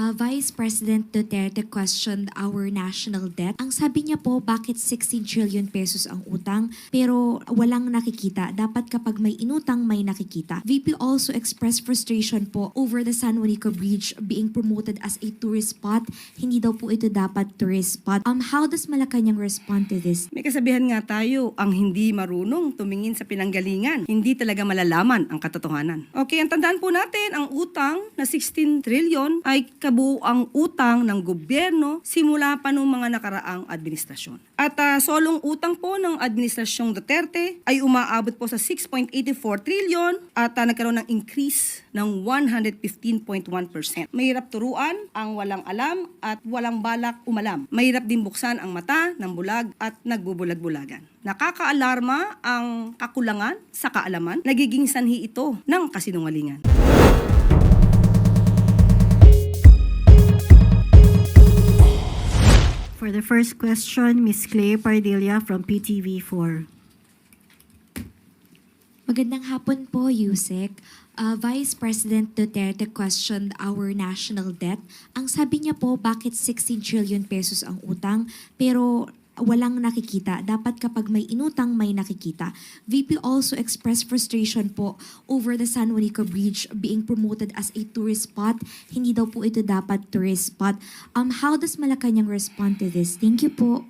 uh, Vice President Duterte questioned our national debt. Ang sabi niya po, bakit 16 trillion pesos ang utang pero walang nakikita? Dapat kapag may inutang, may nakikita. VP also expressed frustration po over the San Juanico Bridge being promoted as a tourist spot. Hindi daw po ito dapat tourist spot. Um, how does Malacanang respond to this? May kasabihan nga tayo, ang hindi marunong tumingin sa pinanggalingan, hindi talaga malalaman ang katotohanan. Okay, ang tandaan po natin, ang utang na 16 trillion ay kabuang utang ng gobyerno simula pa noong mga nakaraang administrasyon. At ah, solong utang po ng administrasyong Duterte ay umaabot po sa 6.84 trillion at ah, nagkaroon ng increase ng 115.1%. Mahirap turuan ang walang alam at walang balak umalam. Mahirap din buksan ang mata ng bulag at nagbubulag-bulagan. Nakakaalarma ang kakulangan sa kaalaman. Nagiging sanhi ito ng kasinungalingan. For the first question, Ms. Clay Pardilla from PTV4. Magandang hapon po, Yusek. Uh, Vice President Duterte questioned our national debt. Ang sabi niya po, bakit 16 trillion pesos ang utang pero walang nakikita. Dapat kapag may inutang, may nakikita. VP also expressed frustration po over the San Juanico Bridge being promoted as a tourist spot. Hindi daw po ito dapat tourist spot. Um, how does Malacanang respond to this? Thank you po.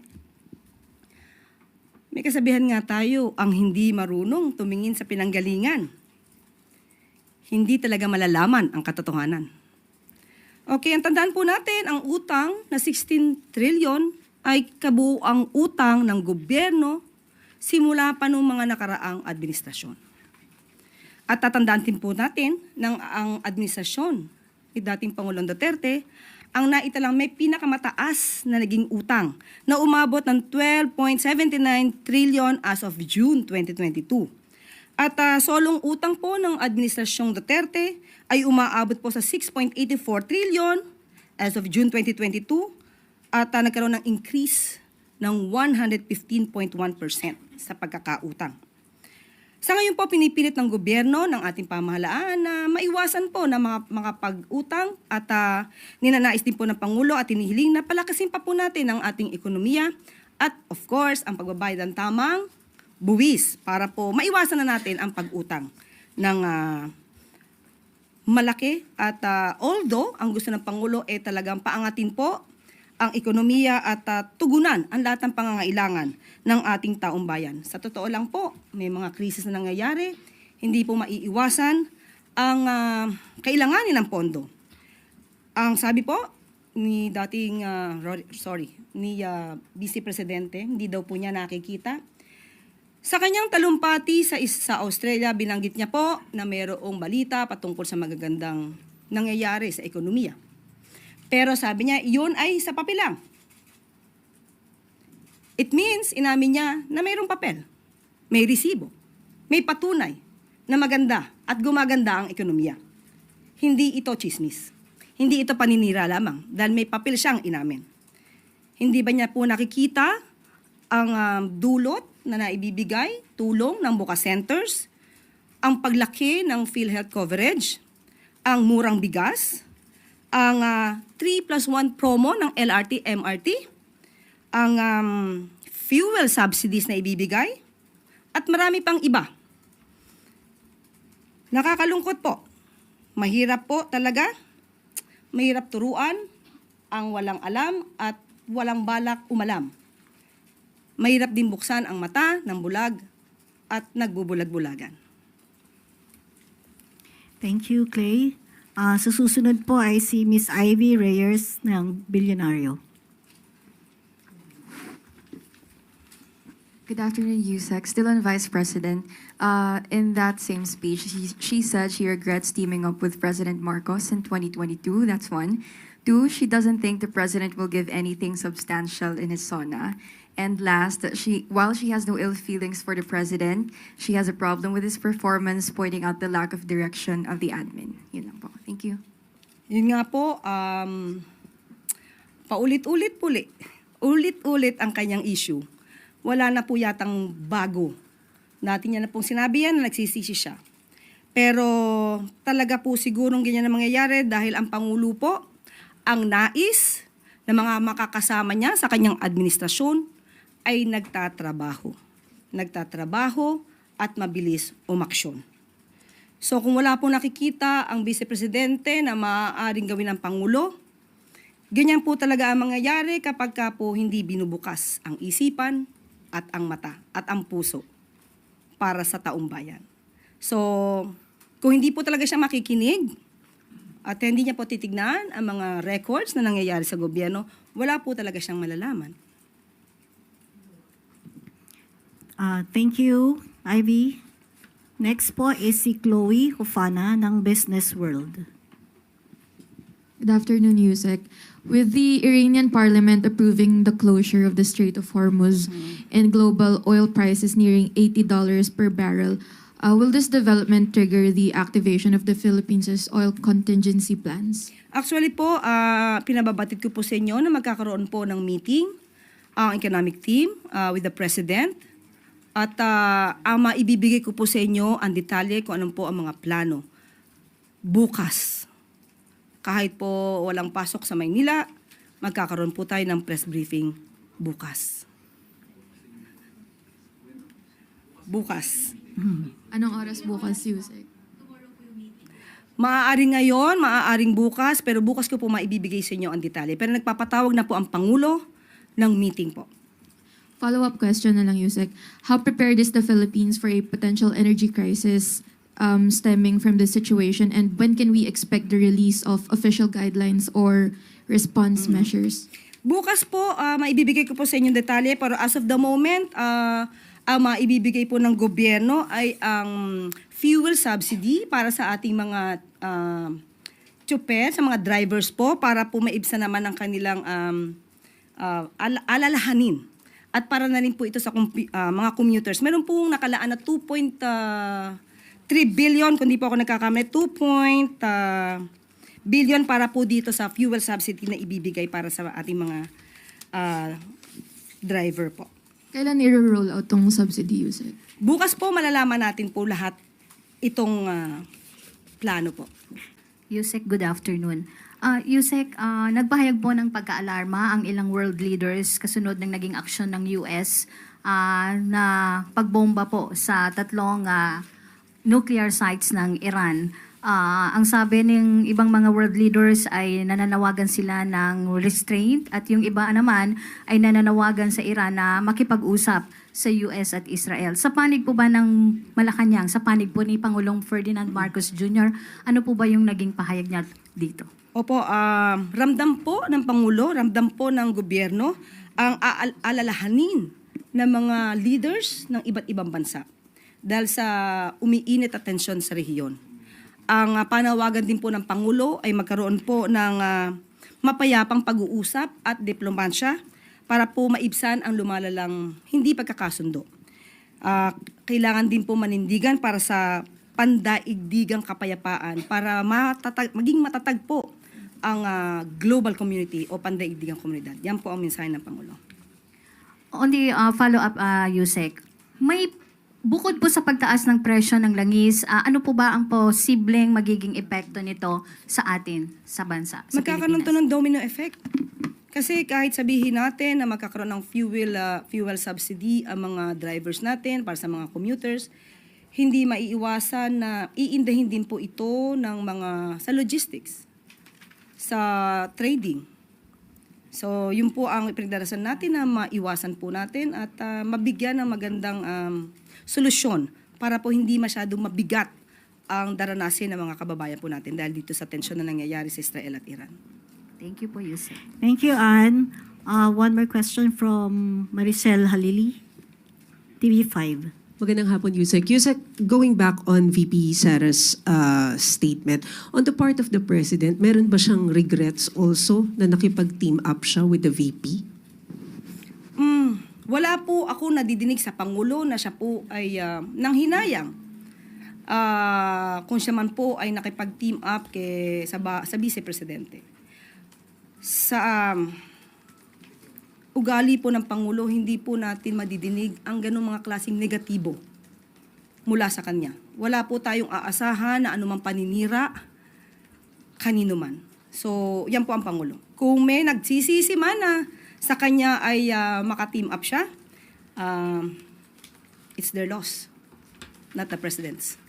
May kasabihan nga tayo, ang hindi marunong tumingin sa pinanggalingan, hindi talaga malalaman ang katotohanan. Okay, ang tandaan po natin, ang utang na 16 trillion ay kabuang utang ng gobyerno simula pa noong mga nakaraang administrasyon. At tatandaan din po natin ng ang administrasyon ni dating Pangulong Duterte ang naitalang may pinakamataas na naging utang na umabot ng 12.79 trillion as of June 2022. At ah, solong utang po ng administrasyong Duterte ay umaabot po sa 6.84 trillion as of June 2022 at ah, nagkaroon ng increase ng 115.1% sa pagkakautang. Sa ngayon po, pinipilit ng gobyerno ng ating pamahalaan na maiwasan po na mga, mga pag-utang at ah, ninanais din po ng Pangulo at inihiling na palakasin pa po natin ang ating ekonomiya at of course, ang pagbabayad ng tamang buwis para po maiwasan na natin ang pag-utang ng ah, malaki at ah, although ang gusto ng Pangulo ay talagang paangatin po ang ekonomiya at ah, tugunan ang lahat ng pangangailangan ng ating taong bayan. Sa totoo lang po, may mga krisis na nangyayari, hindi po maiiwasan ang ah, kailanganin ng pondo. Ang sabi po ni dating Ro- sorry, ni ah, Vice Presidente, hindi daw po niya nakikita sa kanyang talumpati sa, sa Australia, binanggit niya po na mayroong balita patungkol sa magagandang nangyayari sa ekonomiya. Pero sabi niya, yun ay sa papel lang. It means, inamin niya na mayroong papel, may resibo, may patunay na maganda at gumaganda ang ekonomiya. Hindi ito chismis. Hindi ito paninira lamang dahil may papel siyang inamin. Hindi ba niya po nakikita ang um, dulot na naibibigay, tulong ng Buka Centers, ang paglaki ng PhilHealth coverage, ang murang bigas, ang ah, 3 plus 1 promo ng LRT, MRT, ang um, fuel subsidies na ibibigay, at marami pang iba. Nakakalungkot po. Mahirap po talaga. Mahirap turuan ang walang alam at walang balak umalam. Mahirap din buksan ang mata ng bulag at nagbubulag-bulagan. Thank you, Clay. Ah, sa susunod po ay si Miss Ivy Reyes ng Bilyonaryo. Good afternoon, Yusek. Still on Vice President. Uh, in that same speech, she, she said she regrets teaming up with President Marcos in 2022. That's one. Two, she doesn't think the president will give anything substantial in his SONA. And last, she while she has no ill feelings for the president, she has a problem with his performance, pointing out the lack of direction of the admin. You po. Thank you. Yun nga po, um, paulit-ulit puli. Ulit-ulit ang kanyang issue. Wala na po yatang bago. Natin niya na pong sinabi yan na nagsisisi siya. Pero talaga po sigurong ganyan na mangyayari dahil ang Pangulo po ang nais ng mga makakasama niya sa kanyang administrasyon ay nagtatrabaho. Nagtatrabaho at mabilis umaksyon. So kung wala po nakikita ang Vice Presidente na maaaring gawin ng Pangulo, ganyan po talaga ang mangyayari kapag ka po hindi binubukas ang isipan at ang mata at ang puso para sa taong bayan. So, kung hindi po talaga siya makikinig at hindi niya po titignan ang mga records na nangyayari sa gobyerno, wala po talaga siyang malalaman. Ah, thank you, Ivy. Next po is si Chloe Hufana ng Business World. Good afternoon, Yusek. With the Iranian parliament approving the closure of the Strait of Hormuz and global oil prices nearing $80 per barrel, uh, will this development trigger the activation of the Philippines' oil contingency plans? Actually po, ah, pinababatid ko po sa inyo na magkakaroon po ng meeting ang economic team ah, with the President. At ah, ang maibibigay ko po sa inyo ang detalye kung anong po ang mga plano. Bukas, kahit po walang pasok sa Maynila, magkakaroon po tayo ng press briefing bukas. Bukas. Anong oras bukas, Yusek? Maaari ngayon, maaaring bukas, pero bukas ko po maibibigay sa inyo ang detalye. Pero nagpapatawag na po ang Pangulo ng meeting po. Follow-up question na lang, Yusek. How prepared is the Philippines for a potential energy crisis um, stemming from this situation? And when can we expect the release of official guidelines or response measures? Bukas po, ah, maibibigay ko po sa inyo ang detalye, pero as of the moment, ah, ang maibibigay po ng gobyerno ay ang fuel subsidy para sa ating mga uh, tsuper, sa mga drivers po, para po maibsa naman ang kanilang um, ah, al- alalahanin. At para na rin po ito sa ah, mga commuters. Meron pong nakalaan na 2.3 billion, kung di po ako nagkakamali, 2. ah, billion para po dito sa fuel subsidy na ibibigay para sa ating mga ah, driver po. Kailan i-roll out tong subsidy, Yusek? Bukas po malalaman natin po lahat itong ah, plano po. Yusek, good afternoon. Ah, Yusek, ah, nagpahayag po ng pagkaalarma ang ilang world leaders kasunod ng naging aksyon ng US ah, na pagbomba po sa tatlong ah, nuclear sites ng Iran. Ah, ang sabi ng ibang mga world leaders ay nananawagan sila ng restraint at yung iba naman ay nananawagan sa Iran na makipag-usap sa US at Israel. Sa panig po ba ng Malacanang, sa panig po ni Pangulong Ferdinand Marcos Jr., ano po ba yung naging pahayag niya dito? Opo, ah, ramdam po ng Pangulo, ramdam po ng gobyerno ang aal- alalahanin ng mga leaders ng iba't ibang bansa dahil sa umiinit at tensyon sa rehiyon. Ang ah, panawagan din po ng Pangulo ay magkaroon po ng ah, mapayapang pag-uusap at diplomansya para po maibsan ang lumalalang hindi pagkakasundo. Ah, kailangan din po manindigan para sa pandaigdigang kapayapaan para matatag, maging matatag po ang ah, global community o pandaigdigang komunidad. Yan po ang mensahe ng Pangulo. On the uh, follow-up, uh, Yusek, may bukod po sa pagtaas ng presyo ng langis, uh, ano po ba ang posibleng magiging epekto nito sa atin, sa bansa, sa Magkakaroon to ng domino effect. Kasi kahit sabihin natin na magkakaroon ng fuel ah, fuel subsidy ang mga drivers natin para sa mga commuters, hindi maiiwasan na iindahin din po ito ng mga sa logistics, sa trading. So, yun po ang pinagdarasan natin na maiwasan po natin at ah, mabigyan ng magandang um, solusyon para po hindi masyadong mabigat ang daranasin ng mga kababayan po natin dahil dito sa tensyon na nangyayari sa Israel at Iran. Thank you po, Yusek. Thank you, Anne. Uh, one more question from Maricel Halili, TV5. Magandang hapon, Yusek. Yusek, going back on VP Sara's uh, statement, on the part of the President, meron ba siyang regrets also na nakipag-team up siya with the VP? Mm, wala po ako nadidinig sa Pangulo na siya po ay ah, nanghinayang. Ah, kung siya man po ay nakipag-team up kay, sa, ba, sa Vice Presidente. Sa um, ugali po ng Pangulo, hindi po natin madidinig ang ganong mga klaseng negatibo mula sa kanya. Wala po tayong aasahan na anumang paninira kanino man. So, yan po ang Pangulo. Kung may nagsisisi man na sa kanya ay ah, maka-team up siya, um, it's their loss, not the President's.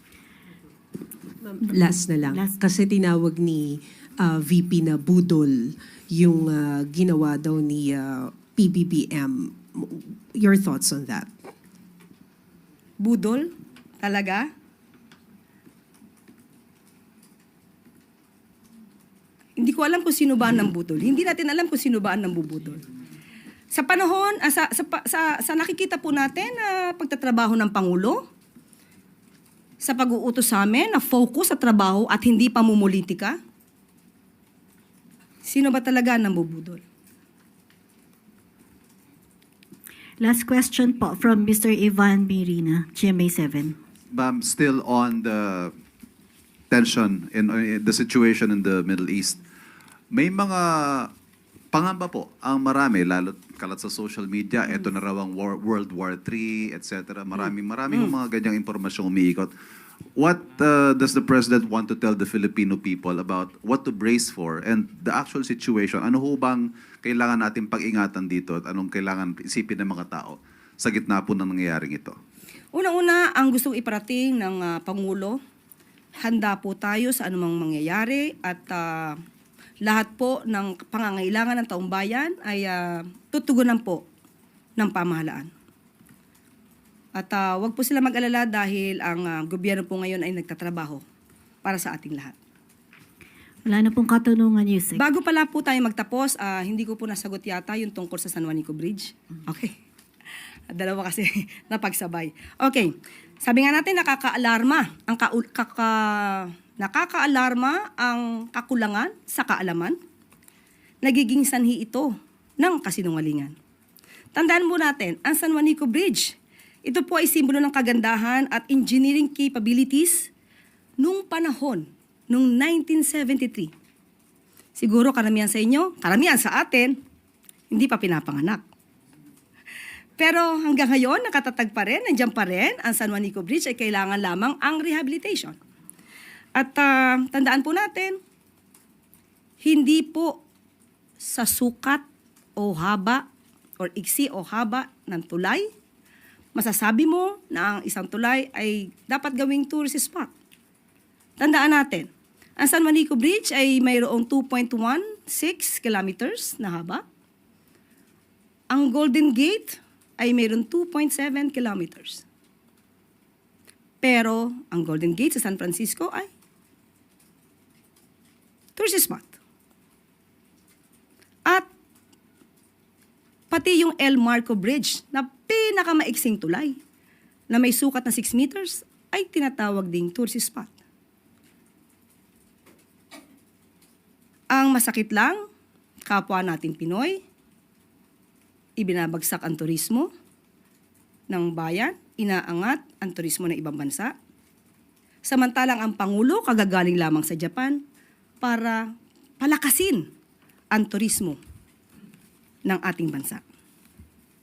Last na lang. Last. Kasi tinawag ni ah, VP na budol yung ah, ginawa daw ni ah, PBBM. Your thoughts on that? Budol? Talaga? Hindi ko alam kung sino ba ang nambudol. Hindi natin alam kung sino ba ang nambubudol. Sa panahon, ah, sa, sa, sa, sa nakikita po natin na pagtatrabaho ng Pangulo, sa pag-uutos sa amin na focus sa trabaho at hindi pamumulitika, sino ba talaga ang nambubudol? Last question po from Mr. Ivan Mirina, GMA7. Ma'am, still on the tension in, in the situation in the Middle East. May mga pangamba po ang marami, lalo kalat sa social media, ito na raw ang war, World War III, etc. Maraming maraming mga ganyang impormasyong umiikot. What uh, does the President want to tell the Filipino people about what to brace for and the actual situation? Ano ho bang kailangan natin pag-ingatan dito at anong kailangan isipin ng mga tao sa gitna po ng nangyayaring ito? Una-una, ang gusto iparating ng ah, Pangulo, handa po tayo sa anumang mangyayari at ah, lahat po ng pangangailangan ng taong bayan ay ah, tutugunan po ng pamahalaan. At ah, wag po sila mag-alala dahil ang ah, gobyerno po ngayon ay nagtatrabaho para sa ating lahat. Wala na pong katanungan, Yusek. Bago pala po tayo magtapos, ah, hindi ko po nasagot yata yung tungkol sa San Juanico Bridge. Okay. Dalawa kasi napagsabay. Okay. Sabi nga natin nakakaalarma ang ka, kaka, nakakaalarma ang kakulangan sa kaalaman. Nagiging sanhi ito ng kasinungalingan. Tandaan mo natin, ang San Juanico Bridge, ito po ay simbolo ng kagandahan at engineering capabilities nung panahon, nung 1973. Siguro karamihan sa inyo, karamihan sa atin, hindi pa pinapanganak. Pero hanggang ngayon, nakatatag pa rin, nandiyan pa rin, ang San Juanico Bridge ay kailangan lamang ang rehabilitation. At ah, tandaan po natin, hindi po sa sukat o haba or iksi o haba ng tulay, masasabi mo na ang isang tulay ay dapat gawing tourist spot. Tandaan natin, ang San Juanico Bridge ay mayroong 2.16 kilometers na haba. Ang Golden Gate ay mayroong 2.7 kilometers. Pero ang Golden Gate sa San Francisco ay tourist spot. At pati yung El Marco Bridge na pinakamaiksing tulay na may sukat na 6 meters ay tinatawag ding tourist spot. Ang masakit lang, kapwa nating Pinoy, ibinabagsak ang turismo ng bayan, inaangat ang turismo ng ibang bansa. Samantalang ang Pangulo kagagaling lamang sa Japan para palakasin ang turismo ng ating bansa.